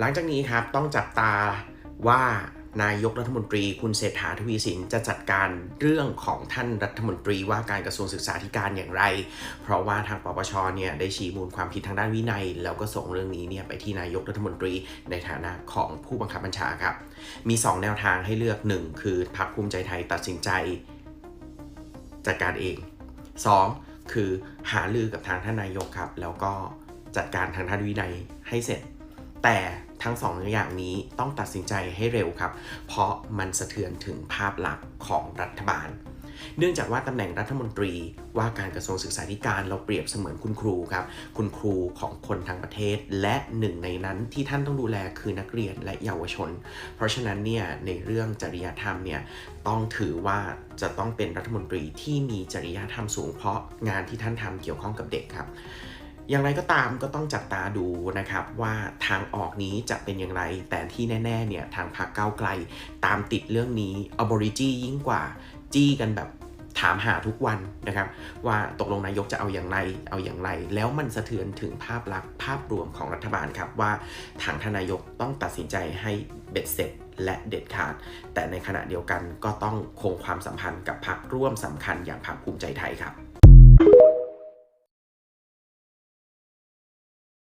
หลังจากนี้ครับต้องจับตาว่านายกรัฐมนตรีคุณเศรษฐาทวีสินจะจัดการเรื่องของท่านรัฐมนตรีว่าการกระทรวงศึกษาธิการอย่างไร เพราะว่าทางปปชเนี่ยได้ชี้มูลความผิดทางด้านวินัย แล้วก็ส่งเรื่องนี้เนี่ยไปที่นายกรัฐมนตรีในฐานะของผู้บังคับบัญชาครับ มี 2 แนวทางให้เลือก 1 คือพรรคภูมิใจไทยตัดสินใจจัดการเอง 2. คือหาลือกับทางท่านนายกครับ แล้วก็จัดการทางท่านวินัยให้เสร็จ แต่ทั้งสองอย่างนี้ต้องตัดสินใจให้เร็วครับ เพราะมันสะเทือนถึงภาพลักษณ์ของรัฐบาล เนื่องจากว่าตำแหน่งรัฐมนตรีว่าการกระทรวงศึกษาธิการเราเปรียบเสมือนคุณครูครับ คุณครูของคนทั้งประเทศ และหนึ่งในนั้นที่ท่านต้องดูแลคือนักเรียนและเยาวชน เพราะฉะนั้นเนี่ยในเรื่องจริยธรรมเนี่ยต้องถือว่าจะต้องเป็นรัฐมนตรีที่มีจริยธรรมสูงเพราะงานที่ท่านทำเกี่ยวข้องกับเด็กครับ อย่างไรก็ตามก็ต้องจับตาดูนะครับว่าทางออกนี้จะเป็นอย่างไร แต่ที่แน่ๆเนี่ยทางพรรคก้าวไกล ตามติดเรื่องนี้อบ o ริจียิ่งกว่า จี้กันแบบถามหาทุกวันนะครับ ว่าตกลงนายกจะเอาอย่างไรเอาอย่างไร แล้วมันสะเทือนถึงภาพลักษณ์ภาพรวมของรัฐบาลครับ ว่าทางทนนายกต้องตัดสินใจให้เบ็ดเสร็จและเด็ดขาด แต่ในขณะเดียวกันก็ต้องคงความสัมพันธ์กับพรรคร่วมสำคัญอย่างพรรคภูมิใจไทยครับ